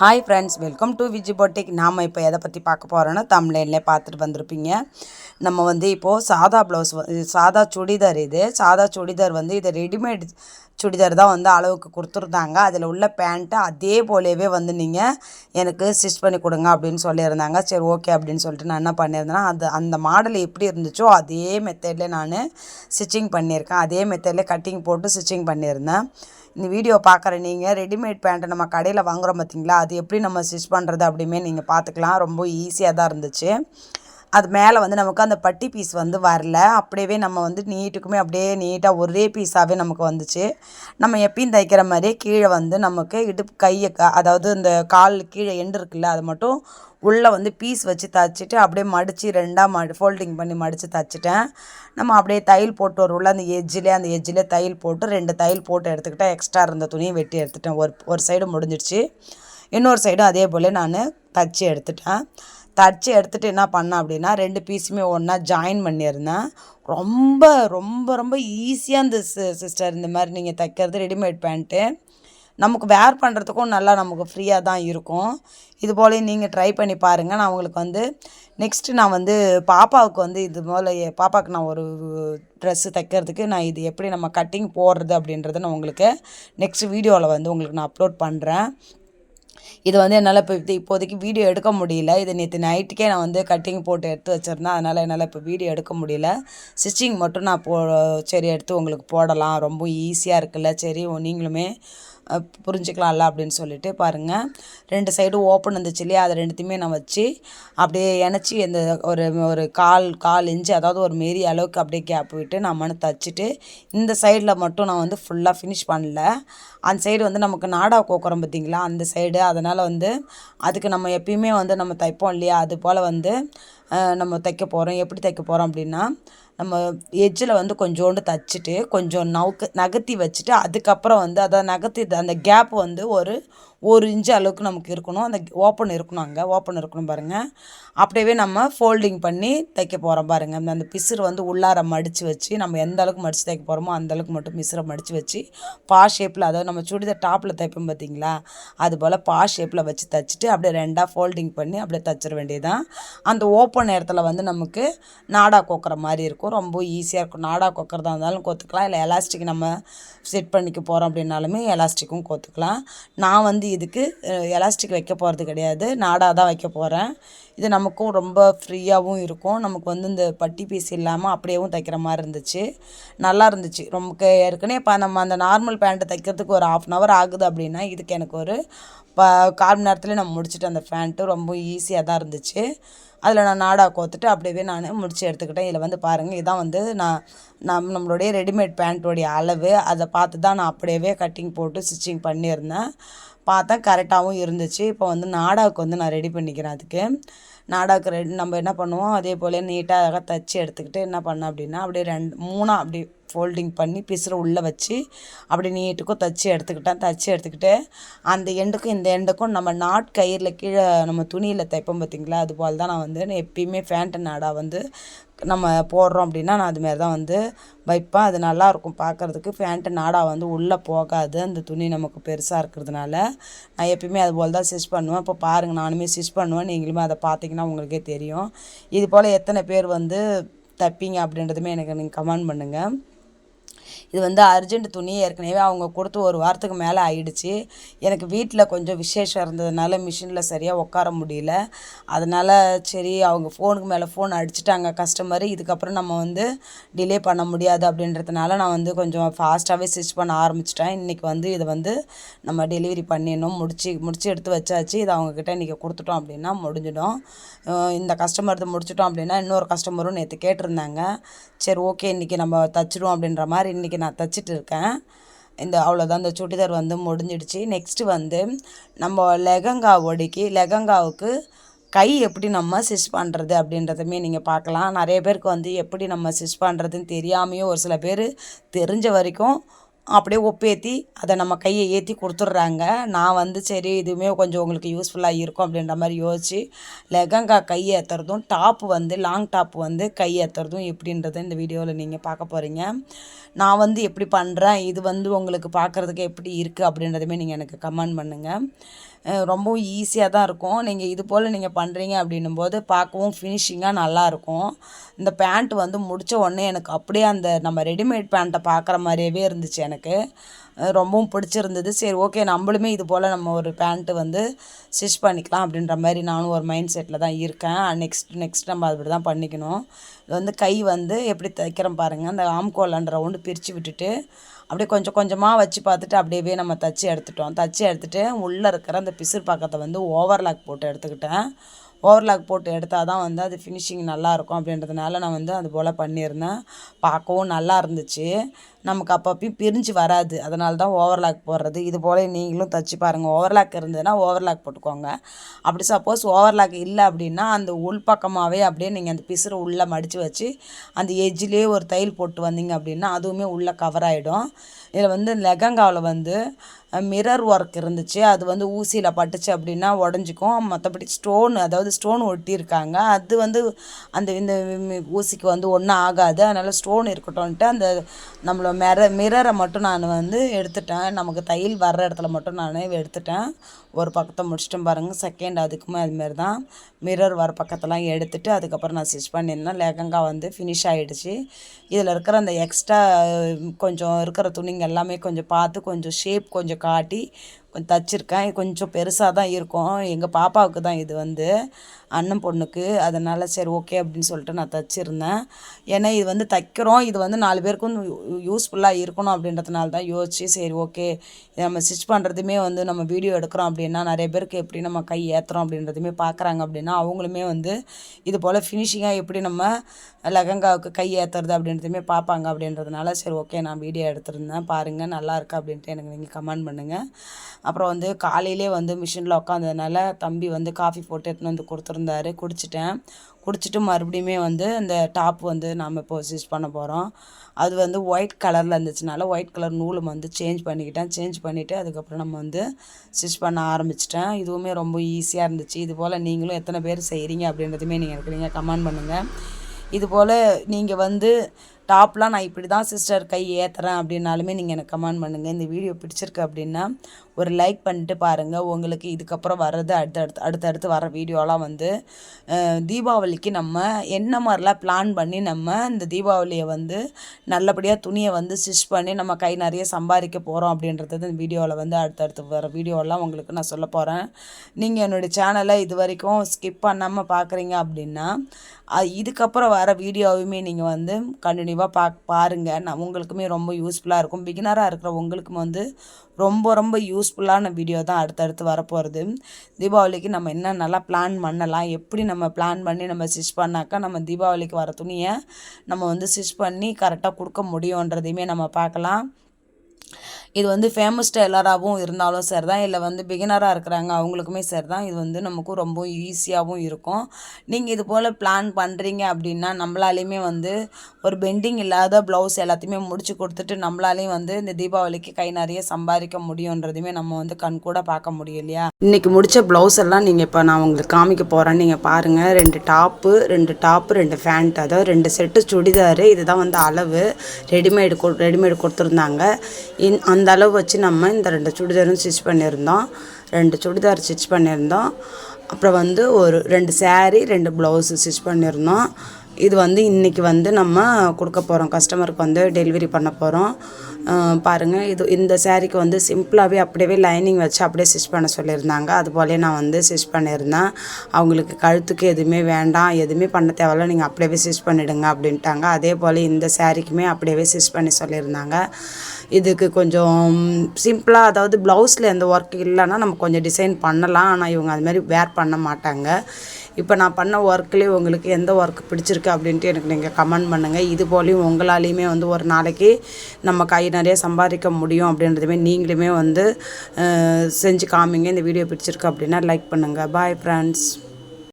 Hi friends welcome to Viji boutique நாம் இப்போ எதை பற்றி பார்க்க போகிறோன்னா தமிழ்லேயே பார்த்துட்டு வந்திருப்பீங்க. நம்ம வந்து இப்போது சாதா ப்ளவுஸ் சாதா சுடிதார் இது. சாதா சுடிதார் வந்து இது ரெடிமேட் சுடிதார் தான் வந்து அளவுக்கு கொடுத்துருந்தாங்க. அதில் உள்ள பேண்ட்டு அதே போலவே வந்து நீங்கள் எனக்கு ஸ்டிச் பண்ணி கொடுங்க அப்படின்னு சொல்லியிருந்தாங்க. சரி ஓகே அப்படின்னு சொல்லிட்டு நான் என்ன பண்ணியிருந்தேன்னா அது அந்த மாடல் எப்படி இருந்துச்சோ அதே மெத்தட்லேயே நான் ஸ்டிச்சிங் பண்ணியிருக்கேன். அதே மெத்தட்லேயே கட்டிங் போட்டு ஸ்டிச்சிங் பண்ணியிருந்தேன். இந்த வீடியோ பார்க்குற நீங்கள் ரெடிமேட் பேண்ட்டை நம்ம கடையில் வாங்குறோம் பார்த்தீங்களா அது எப்படி நம்ம ஸ்டிச் பண்ணுறது அப்படிமே நீங்கள் பார்த்துக்கலாம். ரொம்ப ஈஸியாக தான் இருந்துச்சு. அது மேலே வந்து நமக்கு அந்த பட்டி பீஸ் வந்து வரல. அப்படியே நம்ம வந்து நீட்டுக்குமே அப்படியே நீட்டாக ஒரே பீஸாகவே நமக்கு வந்துச்சு. நம்ம எப்பயும் தைக்கிற மாதிரியே கீழே வந்து நமக்கு இடுப்பு கையை க அதாவது இந்த கால் கீழே எண்டு இருக்குல்ல அது மட்டும் உள்ளே வந்து பீஸ் வச்சு தைச்சிட்டு அப்படியே மடித்து ரெண்டாக மடி ஃபோல்டிங் பண்ணி மடித்து தைச்சிட்டேன். நம்ம அப்படியே தையல் போட்டு வருவோம்ல அந்த எஜ்ஜிலே அந்த எஜ்ஜிலே தையல் போட்டு ரெண்டு தையல் போட்டு எடுத்துக்கிட்டேன் எக்ஸ்ட்ரா இருந்த துணியை வெட்டி எடுத்துட்டேன். ஒரு ஒரு சைடு முடிஞ்சிடுச்சு. இன்னொரு சைடும் அதே போல் நான் தச்சு எடுத்துட்டேன். தச்சு எடுத்துகிட்டு என்ன பண்ணேன் அப்படின்னா ரெண்டு பீஸுமே ஒன்றா ஜாயின் பண்ணியிருந்தேன். ரொம்ப ரொம்ப ரொம்ப ஈஸியாக இந்த சிஸ்டர் இந்த மாதிரி நீங்கள் தைக்கிறது ரெடிமேட் பேண்ட்டு நமக்கு வேர் பண்ணுறதுக்கும் நல்லா நமக்கு ஃப்ரீயாக தான் இருக்கும். இது போல் நீங்கள் ட்ரை பண்ணி பாருங்கள் நான் உங்களுக்கு வந்து நெக்ஸ்ட்டு நான் வந்து பாப்பாவுக்கு வந்து இது போல் பாப்பாவுக்கு நான் ஒரு ட்ரெஸ்ஸு தைக்கிறதுக்கு நான் இது எப்படி நம்ம கட்டிங் போடுறது அப்படின்றத நான் உங்களுக்கு நெக்ஸ்ட் வீடியோவில் வந்து உங்களுக்கு நான் அப்லோட் பண்ணுறேன் இது வந்து என்னால் இப்போ இது இப்போதைக்கு வீடியோ எடுக்க முடியல. இது நேற்று நைட்டுக்கே நான் வந்து கட்டிங் போட்டு எடுத்து வச்சுருந்தேன். அதனால் என்னால் இப்போ வீடியோ எடுக்க முடியல. ஸ்டிச்சிங் மட்டும் நான் போ சரி எடுத்து உங்களுக்கு போடலாம். ரொம்ப ஈஸியாக இருக்குல்ல. சரி நீங்களுமே புரிஞ்சுக்கலாம்ல அப்படின்னு சொல்லிட்டு பாருங்கள் ரெண்டு சைடும் ஓப்பன் இருந்துச்சு இல்லையா? அதை ரெண்டுத்தையுமே நான் வச்சு அப்படியே இணைச்சி இந்த ஒரு ஒரு கால் கால் இன்ச்சு அதாவது ஒரு மாரி அளவுக்கு அப்படியே கேப் விட்டு நான் மனு தச்சுட்டு இந்த சைடில் மட்டும் நான் வந்து ஃபுல்லாக ஃபினிஷ் பண்ணல. அந்த சைடு வந்து நமக்கு நாடா கோக்குறோம் பார்த்திங்களா? அந்த சைடு அதனால் வந்து அதுக்கு நம்ம எப்பயுமே வந்து நம்ம தைப்போம் இல்லையா? அது போல் வந்து நம்ம தைக்க போகிறோம் எப்படி தைக்க போகிறோம் அப்படின்னா நம்ம எஜ்ஜில் வந்து கொஞ்சோண்டு தைச்சிட்டு கொஞ்சம் நவுக்கு நகர்த்தி வச்சுட்டு அதுக்கப்புறம் வந்து அதை நகர்த்தி அந்த கேப் வந்து ஒரு ஒரு இன்ச்சு அளவுக்கு நமக்கு இருக்கணும். அந்த ஓப்பன் இருக்கணும் அங்கே. ஓப்பன் இருக்கணும் பாருங்கள் அப்படியே நம்ம ஃபோல்டிங் பண்ணி தைக்க போகிறோம் பாருங்கள் அந்த அந்த பிசுறு வந்து உள்ளார மடித்து வச்சு நம்ம எந்த அளவுக்கு மடித்து தைக்க போகிறோமோ அந்தளவுக்கு மட்டும் பிசுரை மடித்து வச்சு பா ஷேப்பில் அதாவது நம்ம சுடிதார் டாப்பில் தைப்போம் பார்த்தீங்களா அது போல் பா ஷேப்பில் வச்சு தைச்சிட்டு அப்படியே ரெண்டாக ஃபோல்டிங் பண்ணி அப்படியே தைச்சிட வேண்டியதுதான். அந்த ஓப்பன் இடத்துல வந்து நமக்கு நாடா கொக்கிற மாதிரி இருக்கும். ரொம்ப ஈஸியாக இருக்கும். நாடா கோக்குறதா இருந்தாலும் கோத்துக்கலாம். இல்லை எலாஸ்டிக் நம்ம செட் பண்ணிக்க போகிறோம் அப்படின்னாலுமே எலாஸ்டிக்கும் கோத்துக்கலாம். நான் வந்து இதுக்கு எலாஸ்டிக் வைக்க போகிறது கிடையாது. நாடாக தான் வைக்க போகிறேன் இது நமக்கும் ரொம்ப ஃப்ரீயாகவும் இருக்கும். நமக்கு வந்து இந்த பட்டி பீஸ் இல்லாமல் அப்படியேவும் தைக்கிற மாதிரி இருந்துச்சு. நல்லா இருந்துச்சு. ரொம்ப ஏற்கனவே இப்போ நம்ம அந்த நார்மல் பேண்ட்டை தைக்கிறதுக்கு ஒரு ஆஃப் அன் ஹவர் ஆகுது அப்படின்னா இதுக்கு எனக்கு ஒரு ப கால் மணி நேரத்துலேயே நான் முடிச்சுட்டு அந்த பேண்ட்டு ரொம்ப ஈஸியாக தான் இருந்துச்சு. அதில் நான் நாடா கோத்துட்டு அப்படியே நான் முடிச்சு எடுத்துக்கிட்டேன். இதில் வந்து பாருங்கள் இதான் வந்து நான் நம் நம்மளுடைய ரெடிமேட் பேண்ட்டோடைய அளவு. அதை பார்த்து தான் நான் அப்படியே கட்டிங் போட்டு ஸ்டிச்சிங் பண்ணியிருந்தேன். பார்த்தா கரெக்டாகவும் இருந்துச்சு. இப்போ வந்து நாடாவுக்கு வந்து நான் ரெடி பண்ணிக்கிறேன் அதுக்கு. நாடாக்கு ரெட் நம்ம என்ன பண்ணுவோம்? அதே போல் நீட்டாக தைச்சி எடுத்துக்கிட்டு என்ன பண்ணேன் அப்படின்னா அப்படியே ரெண்டு மூணாக அப்படி ஃபோல்டிங் பண்ணி பிசுறு உள்ளே வச்சு அப்படி நீட்டுக்கும் தைச்சி எடுத்துக்கிட்டேன். தைச்சி எடுத்துக்கிட்டு அந்த எண்டுக்கும் இந்த எண்டுக்கும் நம்ம நாட் கயிறில் கீழே நம்ம துணியில் தைப்போம் பார்த்திங்களா அது போல் தான் நான் வந்து எப்பயுமே ஃபேண்ட்டு நாடாக வந்து நம்ம போடுறோம் அப்படின்னா நான் அதுமாரி தான் வந்து வைப்பேன். அது நல்லாயிருக்கும் பார்க்குறதுக்கு. ஃபேண்ட்டு நாடா வந்து உள்ளே போகாது. அந்த துணி நமக்கு பெருசாக இருக்கிறதுனால நான் எப்பயுமே அது போல் தான் ஸ்டிச் பண்ணுவேன். இப்போ பாருங்கள் நானுமே ஸ்டிச் பண்ணுவேன். நீங்களுமே அதை பார்த்தீங்கன்னா உங்களுக்கே தெரியும். இது போல் எத்தனை பேர் வந்து தைப்பீங்க அப்படின்றதுமே எனக்கு நீங்கள் கமெண்ட் பண்ணுங்கள் இது வந்து அர்ஜென்ட் துணி ஏற்கனவே அவங்க கொடுத்து ஒரு வாரத்துக்கு மேலே ஆயிடுச்சு. எனக்கு வீட்டில் கொஞ்சம் விசேஷம் இருந்ததுனால மிஷினில் சரியாக உட்கார முடியல. அதனால் சரி அவங்க ஃபோனுக்கு மேலே ஃபோன் அடிச்சிட்டாங்க கஸ்டமர். இதுக்கப்புறம் நம்ம வந்து டிலே பண்ண முடியாது அப்படின்றதுனால நான் வந்து கொஞ்சம் ஃபாஸ்ட்டாகவே ஸ்டிச் பண்ண ஆரம்பிச்சிட்டேன். இன்றைக்கி வந்து இதை வந்து நம்ம டெலிவரி பண்ணிடணும். முடிச்சு முடிச்சு எடுத்து வச்சாச்சு. இதை அவங்கக்கிட்ட இன்றைக்கி கொடுத்துட்டோம் அப்படின்னா முடிஞ்சிடும். இந்த கஸ்டமர் இதை முடிச்சிட்டோம் அப்படின்னா இன்னொரு கஸ்டமரும் நேற்று கேட்டிருந்தாங்க. சரி ஓகே இன்றைக்கி நம்ம தச்சிடுவோம் அப்படின்ற மாதிரி இன்றைக்கி நான் தைச்சிட்டு இருக்கேன். இந்த அவ்வளோதான் இந்த சுடிதார் வந்து முடிஞ்சிடுச்சு. நெக்ஸ்ட்டு வந்து நம்ம லெகங்கா ஒடிக்கி லெகங்காவுக்கு கை எப்படி நம்ம ஸ்டிச் பண்ணுறது அப்படின்றதுமே நீங்கள் பார்க்கலாம். நிறைய பேருக்கு வந்து எப்படி நம்ம ஸ்டிச் பண்ணுறதுன்னு தெரியாமையும் ஒரு சில பேர் தெரிஞ்ச வரைக்கும் அப்படியே ஒப்பேற்றி அதை நம்ம கையை ஏற்றி கொடுத்துட்றாங்க. நான் வந்து சரி இதுவுமே கொஞ்சம் உங்களுக்கு யூஸ்ஃபுல்லாக இருக்கும் அப்படின்ற மாதிரி யோசித்து லெகங்கா கை ஏற்றுறதும் டாப்பு வந்து லாங் டாப் வந்து கை ஏற்றுறதும் எப்படின்றத இந்த வீடியோவில் நீங்கள் பார்க்க போகிறீங்க நான் வந்து எப்படி பண்ணுறேன் இது வந்து உங்களுக்கு பார்க்குறதுக்கு எப்படி இருக்குது அப்படின்றதுமே நீங்கள் எனக்கு கமெண்ட் பண்ணுங்கள் ரொம்பவும் ஈஸியாக தான் இருக்கும். நீங்கள் இது போல் நீங்கள் பண்ணுறீங்க அப்படின்னும் போது பார்க்கவும் ஃபினிஷிங்காக நல்லாயிருக்கும் இந்த பேண்ட் வந்து முடித்த உடனே எனக்கு அப்படியே அந்த நம்ம ரெடிமேட் பேண்ட்டை பார்க்குற மாதிரியவே இருந்துச்சு எனக்கு. ரொம்பவும் பிடிச்சிருந்தது. சரி ஓகே நம்மளுமே இது போல் நம்ம ஒரு பேண்ட்டு வந்து ஸ்டிச் பண்ணிக்கலாம் அப்படின்ற மாதிரி நானும் ஒரு மைண்ட் செட்டில் தான் இருக்கேன். நெக்ஸ்ட் நெக்ஸ்ட் நம்ம அப்படி தான் பண்ணிக்கணும். இது வந்து கை வந்து எப்படி தைக்கிறோம் பாருங்கள் அந்த ஆம்கோல் ரவுண்டு பிரித்து விட்டுட்டு அப்படியே கொஞ்சம் கொஞ்சமாக வச்சு பார்த்துட்டு அப்படியே நம்ம தச்சு எடுத்துட்டோம். தச்சு எடுத்துகிட்டு உள்ளே இருக்கிற அந்த பிசுறு பக்கத்தை வந்து ஓவர்லாக் போட்டு எடுத்துக்கிட்டேன். ஓவர்லாக் போட்டு எடுத்தால் தான் வந்து அது ஃபினிஷிங் நல்லாயிருக்கும் அப்படின்றதுனால நான் வந்து அது போல் பண்ணியிருந்தேன். பார்க்கவும் நல்லா இருந்துச்சு. நமக்கு அப்பப்பயும் பிரிஞ்சு வராது. அதனால தான் ஓவர்லாக் போடுறது. இது போல் நீங்களும் தச்சு பாருங்கள் ஓவர்லாக் இருந்ததுன்னா ஓவர்லாக் போட்டுக்கோங்க. அப்படி சப்போஸ் ஓவர்லாக் இல்லை அப்படின்னா அந்த உள் பக்கமாகவே அப்படியே நீங்கள் அந்த பிசுறு உள்ளே மடித்து வச்சு அந்த எஜ்ஜிலே ஒரு தையல் போட்டு வந்தீங்க அப்படின்னா அதுவுமே உள்ளே கவர் ஆகிடும் இதில் வந்து லெகங்காவில் வந்து மிரர் ஒர்க் இருந்துச்சு. அது வந்து ஊசியில் பட்டுச்சு அப்படின்னா உடஞ்சிக்கும். மற்றபடி ஸ்டோன் அதாவது ஸ்டோன் ஒட்டியிருக்காங்க. அது வந்து அந்த இந்த ஊசிக்கு வந்து ஒன்றும் ஆகாது. அதனால் ஸ்டோன் இருக்கட்டும்ன்ட்டு அந்த நம்மளை மிர மிரரை மட்டும் நான் வந்து எடுத்துட்டேன். நமக்கு தையல் வர்ற இடத்துல மட்டும் நான் எடுத்துட்டேன். ஒரு பக்கத்தை முடிச்சிட்டேன் பாருங்கள் செகண்ட் அதுக்குமே அதுமாரி தான். மிரர் வர பக்கத்தெல்லாம் எடுத்துட்டு அதுக்கப்புறம் நான் ஸ்டிச் பண்ணியிருந்தேன். லெகங்கா வந்து ஃபினிஷ் ஆகிடுச்சு இதில் இருக்கிற அந்த எக்ஸ்ட்ரா கொஞ்சம் இருக்கிற துணிங்க எல்லாமே கொஞ்சம் பார்த்து கொஞ்சம் ஷேப் கொஞ்சம் காட்டி கொஞ்சம் தச்சிருக்கேன். கொஞ்சம் பெருசாக தான் இருக்கும். எங்கள் பாப்பாவுக்கு தான் இது வந்து. அண்ணன் பொண்ணுக்கு. அதனால் சரி ஓகே அப்படின்னு சொல்லிட்டு நான் தச்சிருந்தேன். ஏன்னா இது வந்து தைக்கிறோம். இது வந்து நாலு பேருக்கும் யூஸ்ஃபுல்லாக இருக்கணும் அப்படின்றதுனால தான் யோசிச்சு சரி ஓகே. நம்ம ஸ்டிச் பண்ணுறதுமே வந்து நம்ம வீடியோ எடுக்கிறோம் அப்படின்னா நிறைய பேருக்கு எப்படி நம்ம கை ஏற்றுறோம் அப்படின்றதுமே பார்க்குறாங்க அப்படின்னா அவங்களுமே வந்து இது போல் ஃபினிஷிங்காக எப்படி நம்ம லெகங்காவுக்கு கை ஏற்றுறது அப்படின்றதுமே பார்ப்பாங்க அப்படின்றதுனால சரி ஓகே நான் வீடியோ எடுத்திருந்தேன். பாருங்கள் நல்லா இருக்கா அப்படின்ட்டு எனக்கு நீங்கள் கமெண்ட் பண்ணுங்கள் அப்புறம் வந்து காலையிலே வந்து மிஷினில் உட்காந்ததுனால தம்பி வந்து காஃபி போட்டு எடுத்துன்னு வந்து கொடுத்துருந்தாரு. குடிச்சிட்டேன். குடிச்சிட்டு மறுபடியுமே வந்து அந்த டாப் வந்து நாம் இப்போ ஸ்டிச் பண்ண போகிறோம் அது வந்து ஒயிட் கலரில் இருந்துச்சுனால ஒயிட் கலர் நூலும் வந்து சேஞ்ச் பண்ணிக்கிட்டேன். சேஞ்ச் பண்ணிவிட்டு அதுக்கப்புறம் நம்ம வந்து ஸ்டிச் பண்ண ஆரம்பிச்சிட்டேன். இதுவுமே ரொம்ப ஈஸியாக இருந்துச்சு. இது போல் நீங்களும் எத்தனை பேர் செய்கிறீங்க அப்படின்றதுமே நீங்கள் எனக்கு நீங்கள் கமெண்ட் பண்ணுங்கள் இதுபோல் நீங்கள் வந்து டாப்லாம் நான் இப்படி தான் சிஸ்டர் கை ஏற்றுறேன் அப்படின்னாலுமே நீங்கள் எனக்கு கமெண்ட் பண்ணுங்கள் இந்த வீடியோ பிடிச்சிருக்கு அப்படின்னா ஒரு லைக் பண்ணிட்டு பாருங்கள் உங்களுக்கு இதுக்கப்புறம் வர்றது அடுத்தடுத்து அடுத்தடுத்து வர வீடியோலாம் வந்து தீபாவளிக்கு நம்ம என்ன மாதிரிலாம் பிளான் பண்ணி நம்ம இந்த தீபாவளியை வந்து நல்லபடியாக துணியை வந்து ஸ்டிச் பண்ணி நம்ம கை நிறைய சம்பாதிக்க போகிறோம் அப்படின்றது இந்த வீடியோவில் வந்து அடுத்தடுத்து வர வீடியோலாம் உங்களுக்கு நான் சொல்ல போகிறேன் நீங்கள் என்னுடைய சேனலை இது வரைக்கும் ஸ்கிப் பண்ணாமல் பார்க்குறீங்க அப்படின்னா இதுக்கப்புறம் வர வீடியோவுமே நீங்கள் வந்து கண்டிப்பாக பா பாருங்கள் நான் உங்களுக்குமே ரொம்ப யூஸ்ஃபுல்லாக இருக்கும். பிகினராக இருக்கிற உங்களுக்கும் வந்து ரொம்ப ரொம்ப யூஸ்ஃபுல்லான வீடியோ தான் அடுத்தடுத்து வரப்போகிறது தீபாவளிக்கு நம்ம என்ன நல்லா பிளான் பண்ணலாம் எப்படி நம்ம பிளான் பண்ணி நம்ம ஸ்டிச் பண்ணாக்கா நம்ம தீபாவளிக்கு வர துணியை நம்ம வந்து ஸ்டிச் பண்ணி கரெக்டாக கொடுக்க முடியுன்றதையுமே நம்ம பார்க்கலாம். இது வந்து ஃபேமஸ் டெய்லராகவும் இருந்தாலும் சரி தான் இல்லை வந்து பிகினராக இருக்கிறாங்க அவங்களுக்குமே சரி தான் இது வந்து நமக்கு ரொம்ப ஈஸியாகவும் இருக்கும். நீங்கள் இது போல் பிளான் பண்ணுறீங்க அப்படின்னா நம்மளாலையுமே வந்து ஒரு பெண்டிங் இல்லாத ப்ளவுஸ் எல்லாத்தையுமே முடிச்சு கொடுத்துட்டு நம்மளாலையும் வந்து இந்த தீபாவளிக்கு கை நிறைய சம்பாதிக்க முடியுன்றதையுமே நம்ம வந்து கண் கூட பார்க்க முடியும் இல்லையா? இன்றைக்கி முடித்த ப்ளவுஸ் எல்லாம் நீங்கள் இப்போ நான் உங்களுக்கு காமிக்க போகிறேன் நீங்கள் பாருங்கள் ரெண்டு டாப்பு ரெண்டு டாப்பு ரெண்டு ஃபேண்ட் அதாவது ரெண்டு செட்டு சுடிதாரு. இதுதான் வந்து அளவு. ரெடிமேடு ரெடிமேடு கொடுத்துருந்தாங்க. இன் அந்த அளவு வச்சு நம்ம இந்த ரெண்டு சுடிதாரும் ஸ்டிச் பண்ணியிருந்தோம். ரெண்டு சுடிதார் ஸ்டிச் பண்ணியிருந்தோம். அப்புறம் வந்து ஒரு ரெண்டு சேரீ ரெண்டு ப்ளவுஸு ஸ்டிச் பண்ணியிருந்தோம். இது வந்து இன்றைக்கி வந்து நம்ம கொடுக்க போகிறோம் கஸ்டமருக்கு வந்து டெலிவரி பண்ண போகிறோம் பாருங்கள் இது இந்த சாரீக்கு வந்து சிம்பிளாகவே அப்படியே லைனிங் வச்சு அப்படியே ஸ்டிச் பண்ண சொல்லியிருந்தாங்க. அதுபோலே நான் வந்து ஸ்டிச் பண்ணியிருந்தேன். அவங்களுக்கு கழுத்துக்கு எதுவுமே வேண்டாம். எதுவுமே பண்ண தேவையில்ல. நீங்கள் அப்படியே ஸ்டிச் பண்ணிடுங்க அப்படின்ட்டாங்க. அதே போல் இந்த சாரீக்குமே அப்படியே ஸ்டிச் பண்ணி சொல்லியிருந்தாங்க. இதுக்கு கொஞ்சம் சிம்பிளாக அதாவது ப்ளவுஸில் எந்த ஒர்க் இல்லைன்னா நம்ம கொஞ்சம் டிசைன் பண்ணலாம். ஆனால் இவங்க அது மாதிரி வேர் பண்ண மாட்டாங்க. இப்போ நான் பண்ண ஒர்க்லேயே உங்களுக்கு எந்த ஒர்க் பிடிச்சிருக்கு அப்படின்ட்டு எனக்கு நீங்கள் கமெண்ட் பண்ணுங்கள் இது போலையும் உங்களாலேயுமே வந்து ஒரு நாளைக்கு நம்ம கை நிறைய சம்பாதிக்க முடியும் அப்படின்றதுமே நீங்களுமே வந்து செஞ்சு காமிங்க. இந்த வீடியோ பிடிச்சிருக்கு அப்படின்னா லைக் பண்ணுங்கள் பாய் ஃப்ரெண்ட்ஸ்